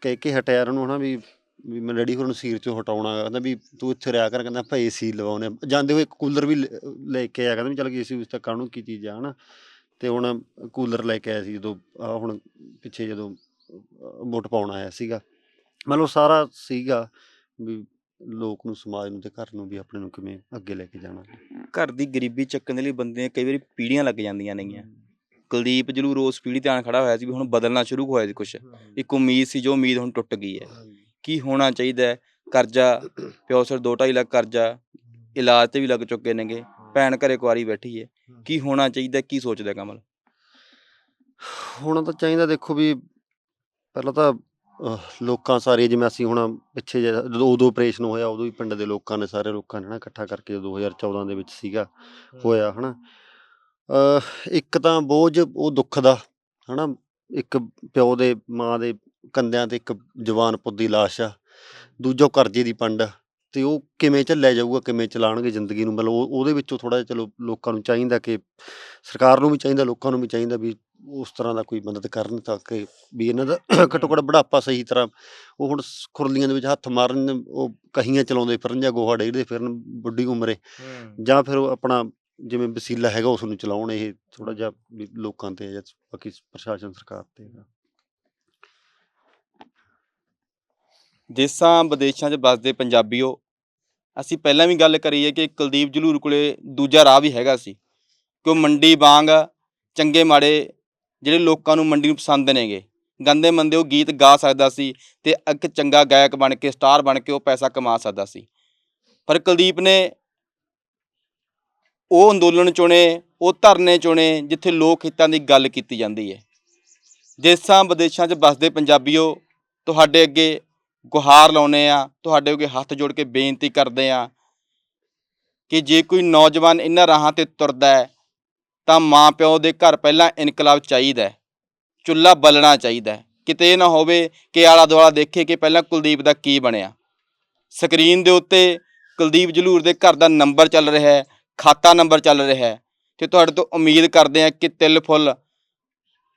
ਕਹਿ ਕੇ ਹਟਿਆ ਉਹਨੂੰ ਹਨਾ ਵੀ ਵੀ ਮੈਂ ਡੈਡੀ ਹੋਰਾਂ ਨੂੰ ਸੀਰ ਚੋਂ ਹਟਾਉਣਾ ਕਹਿੰਦਾ ਵੀ ਤੂੰ ਇੱਥੇ ਰਿਹਾ ਕਰ ਕਹਿੰਦਾ ਆਪਾਂ ਏਸੀ ਲਵਾਉਣੇ। ਜਾਂਦੇ ਹੋਏ ਇੱਕ ਕੂਲਰ ਵੀ ਲੈ- ਲੈ ਕੇ ਆਇਆ ਕਹਿੰਦਾ ਵੀ ਚੱਲ ਏਸੀ ਉਸ ਤੱਕ ਕਾਹਨੂੰ ਕੀ ਚੀਜ਼ ਆ ਹਨਾ। ਤੇ ਹੁਣ ਕੂਲਰ ਲੈ ਕੇ ਆਇਆ ਸੀ ਜਦੋਂ ਆਹ ਹੁਣ ਪਿੱਛੇ ਜਦੋਂ ਵੋਟ ਪਾਉਣ ਆਇਆ ਸੀਗਾ। ਮਤਲਬ ਸਾਰਾ ਸੀਗਾ ਵੀ ਲੋਕ ਨੂੰ ਸਮਾਜ ਨੂੰ ਤੇ ਘਰ ਨੂੰ ਵੀ ਆਪਣੇ ਨੂੰ ਕਿਵੇਂ ਅੱਗੇ ਲੈ ਕੇ ਜਾਣਾ। ਘਰ ਦੀ ਗਰੀਬੀ ਚੱਕਣ ਦੇ ਲਈ ਬੰਦੇ ਕਈ ਵਾਰੀ ਪੀੜੀਆਂ ਲੱਗ ਜਾਂਦੀਆਂ ਨੇਗੀਆਂ। ਕੁਲਦੀਪ ਜਲੂਰ ਉਸ ਪੀੜੀ ਤੇ ਆਣ ਖੜਾ ਹੋਇਆ ਸੀ ਵੀ ਹੁਣ ਬਦਲਣਾ ਸ਼ੁਰੂ ਹੋਇਆ ਸੀ ਕੁਛ। ਇੱਕ ਉਮੀਦ ਸੀ ਜੋ ਉਮੀਦ ਹੁਣ ਟੁੱਟ ਗਈ ਹੈ। ਕੀ ਹੋਣਾ ਚਾਹੀਦਾ ਹੈ? ਕਰਜ਼ਾ ਪਿਓ ਸਿਰ 2.5 ਲੱਖ ਕਰਜ਼ਾ ਇਲਾਜ ਤੇ ਵੀ ਲੱਗ ਚੁੱਕੇ ਨੇਗੇ। ਭੈਣ ਘਰੇ ਕੁਆਰੀ ਬੈਠੀ ਹੈ। ਕੀ ਹੋਣਾ ਚਾਹੀਦਾ ਕੀ ਸੋਚਦਾ ਕਮਲ? ਹੋਣਾ ਤਾਂ ਚਾਹੀਦਾ ਦੇਖੋ ਵੀ ਪਹਿਲਾਂ ਤਾਂ ਲੋਕਾਂ ਸਾਰੇ ਜਿਵੇਂ ਅਸੀਂ ਹੁਣ ਪਿੱਛੇ ਜਦੋਂ ਉਦੋਂ ਆਪਰੇਸ਼ਨ ਹੋਇਆ ਉਦੋਂ ਹੀ ਪਿੰਡ ਦੇ ਲੋਕਾਂ ਨੇ ਸਾਰੇ ਲੋਕਾਂ ਨੇ ਨਾ ਇਕੱਠਾ ਕਰਕੇ 2014 ਦੇ ਵਿੱਚ ਸੀਗਾ ਹੋਇਆ ਹਨਾ। ਇੱਕ ਤਾਂ ਬੋਝ ਉਹ ਦੁੱਖ ਦਾ ਹਨਾ ਇੱਕ ਪਿਓ ਦੇ ਮਾਂ ਦੇ ਕੰਧਿਆਂ ਤੇ ਇੱਕ ਜਵਾਨ ਪੁੱਤ ਦੀ ਲਾਸ਼ ਆ ਦੂਜਾ ਕਰਜ਼ੇ ਦੀ ਪੰਡ ਤੇ ਉਹ ਕਿਵੇਂ ਝੱਲਿਆ ਜਾਊਗਾ ਕਿਵੇਂ ਚਲਾਉਣਗੇ ਜ਼ਿੰਦਗੀ ਨੂੰ? ਮਤਲਬ ਉਹ- ਉਹਦੇ ਵਿੱਚੋਂ ਥੋੜਾ ਜਿਹਾ ਚਲੋ ਲੋਕਾਂ ਨੂੰ ਚਾਹੀਦਾ ਕਿ ਸਰਕਾਰ ਨੂੰ ਵੀ ਚਾਹੀਦਾ ਲੋਕਾਂ ਨੂੰ ਵੀ ਚਾਹੀਦਾ ਵੀ ਉਸ ਤਰ੍ਹਾਂ ਦਾ ਕੋਈ ਮਦਦ ਕਰਨ ਤਾਂ ਕਿ ਵੀ ਇਹਨਾਂ ਦਾ ਘੱਟੋ ਘੱਟ ਬੁਢਾਪਾ ਸਹੀ ਤਰ੍ਹਾਂ ਉਹ ਹੁਣ ਖੁਰਲੀਆਂ ਦੇ ਵਿੱਚ ਹੱਥ ਮਾਰਨ ਉਹ ਕਹੀਆਂ ਚਲਾਉਂਦੇ ਫਿਰਨ ਜਾਂ ਗੋਹਾ ਡੇਗਦੇ ਫਿਰਨ ਬੁੱਢੀ ਉਮਰੇ ਜਾਂ ਫਿਰ ਉਹ ਆਪਣਾ ਜਿਵੇਂ ਵਸੀਲਾ ਹੈਗਾ ਉਸ ਨੂੰ ਚਲਾਉਣ ਇਹ ਥੋੜਾ ਜਿਹਾ ਵੀ ਲੋਕਾਂ ਤੇ ਜਾਂ ਬਾਕੀ ਪ੍ਰਸ਼ਾਸਨ ਸਰਕਾਰ ਤੇ ਹੈਗਾ। ਦੇਸਾਂ ਵਿਦੇਸ਼ਾਂ 'ਚ ਵੱਸਦੇ ਪੰਜਾਬੀਓ ਅਸੀਂ ਪਹਿਲਾਂ ਵੀ ਗੱਲ ਕਰੀ ਹੈ ਕਿ ਕੁਲਦੀਪ ਜਲੂਰ ਕੋਲੇ ਦੂਜਾ ਰਾਹ ਵੀ ਹੈਗਾ ਸੀ, ਕਿ ਉਹ ਮੰਡੀ ਵਾਂਗ ਚੰਗੇ ਮਾੜੇ ਜਿਹੜੇ ਲੋਕਾਂ ਨੂੰ ਮੰਡੀ ਨੂੰ ਪਸੰਦ ਨੇਗੇ। ਗੰਦੇ ਮੰਦੇ ਉਹ ਗੀਤ ਗਾ ਸਕਦਾ ਸੀ ਤੇ ਇੱਕ ਚੰਗਾ ਗਾਇਕ ਬਣ ਕੇ, ਸਟਾਰ ਬਣ ਕੇ ਉਹ ਪੈਸਾ ਕਮਾ ਸਕਦਾ ਸੀ। ਪਰ ਕੁਲਦੀਪ ਨੇ ਉਹ ਅੰਦੋਲਨ ਚੁਣੇ, ਉਹ ਧਰਨੇ ਚੁਣੇ, ਜਿੱਥੇ ਲੋਕ ਹਿੱਤਾਂ ਦੀ ਗੱਲ ਕੀਤੀ ਜਾਂਦੀ ਹੈ। ਦੇਸਾਂ ਵਿਦੇਸ਼ਾਂ 'ਚ ਵੱਸਦੇ ਪੰਜਾਬੀਓ, ਤੁਹਾਡੇ ਅੱਗੇ ਗੁਹਾਰ ਲਾਉਨੇ ਆ, ਤੁਹਾਡੇ ਅੱਗੇ ਹੱਥ ਜੋੜ ਕੇ ਬੇਨਤੀ ਕਰਦੇ ਆ ਕਿ ਜੇ ਕੋਈ ਨੌਜਵਾਨ ਇਹਨਾਂ ਰਾਹਾਂ ਤੇ ਤੁਰਦਾ ਹੈ, ਤਾਂ ਮਾਂ ਪਿਓ ਦੇ ਘਰ ਪਹਿਲਾਂ ਇਨਕਲਾਬ ਚਾਹੀਦਾ ਚੁੱਲ੍ਹਾ ਬਲਣਾ ਚਾਹੀਦਾ ਕਿਤੇ ਇਹ ਨਾ ਹੋਵੇ ਕਿ ਆਲਾ ਦੁਆਲਾ ਦੇਖੇ ਕਿ ਪਹਿਲਾਂ ਕੁਲਦੀਪ ਦਾ ਕੀ ਬਣਿਆ। ਸਕਰੀਨ ਦੇ ਉੱਤੇ ਕੁਲਦੀਪ ਜਲੂਰ ਦੇ ਘਰ ਦਾ ਨੰਬਰ ਚੱਲ ਰਿਹਾ ਹੈ, ਖਾਤਾ ਨੰਬਰ ਚੱਲ ਰਿਹਾ ਹੈ ਤੇ ਤੁਹਾਡੇ ਤੋਂ ਉਮੀਦ ਕਰਦੇ ਆ ਕਿ ਤਿਲ ਫੁੱਲ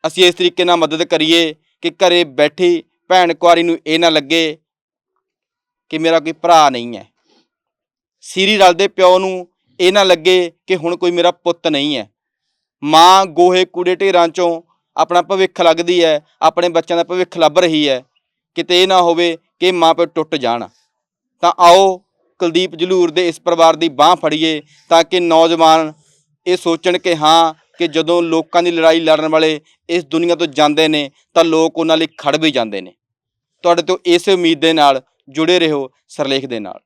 ਅਸੀਂ ਇਸ ਤਰੀਕੇ ਨਾਲ ਮਦਦ ਕਰੀਏ ਕਿ ਘਰੇ ਬੈਠੀ ਭੈਣ ਕੁਆਰੀ ਨੂੰ ਇਹ ਨਾ ਲੱਗੇ ਕਿ ਮੇਰਾ ਕੋਈ ਭਰਾ ਨਹੀਂ ਹੈ। ਸੀਰੀ ਰਲਦੇ ਪਿਓ ਨੂੰ ਇਹ ਨਾ ਲੱਗੇ ਕਿ ਹੁਣ ਕੋਈ ਮੇਰਾ ਪੁੱਤ ਨਹੀਂ ਹੈ। ਮਾਂ ਗੋਹੇ ਕੂੜੇ ਢੇਰਾਂ ਚੋਂ ਆਪਣਾ ਭਵਿੱਖ ਲੱਗਦੀ ਹੈ, ਆਪਣੇ ਬੱਚਿਆਂ ਦਾ ਭਵਿੱਖ ਲੱਭ ਰਹੀ ਹੈ। ਕਿਤੇ ਇਹ ਨਾ ਹੋਵੇ ਕਿ ਮਾਂ ਪਿਓ ਟੁੱਟ ਜਾਣ। ਤਾਂ ਆਓ ਕੁਲਦੀਪ ਜਲੂਰ ਦੇ ਇਸ ਪਰਿਵਾਰ ਦੀ ਬਾਹ ਫੜੀਏ ਤਾਂ ਕਿ ਨੌਜਵਾਨ ਇਹ ਸੋਚਣ ਕਿ ਹਾਂ ਕਿ ਜਦੋਂ ਲੋਕਾਂ ਦੀ ਲੜਾਈ ਲੜਨ ਵਾਲੇ ਇਸ ਦੁਨੀਆ ਤੋਂ ਜਾਂਦੇ ਨੇ, ਤਾਂ ਲੋਕ ਉਹਨਾਂ ਲਈ ਖੜ ਵੀ ਜਾਂਦੇ ਨੇ। ਤੁਹਾਡੇ ਤੋਂ ਇਸੇ ਉਮੀਦ ਦੇ ਨਾਲ ਜੁੜੇ ਰਹੋ ਸਰਲੇਖ ਦੇ ਨਾਲ।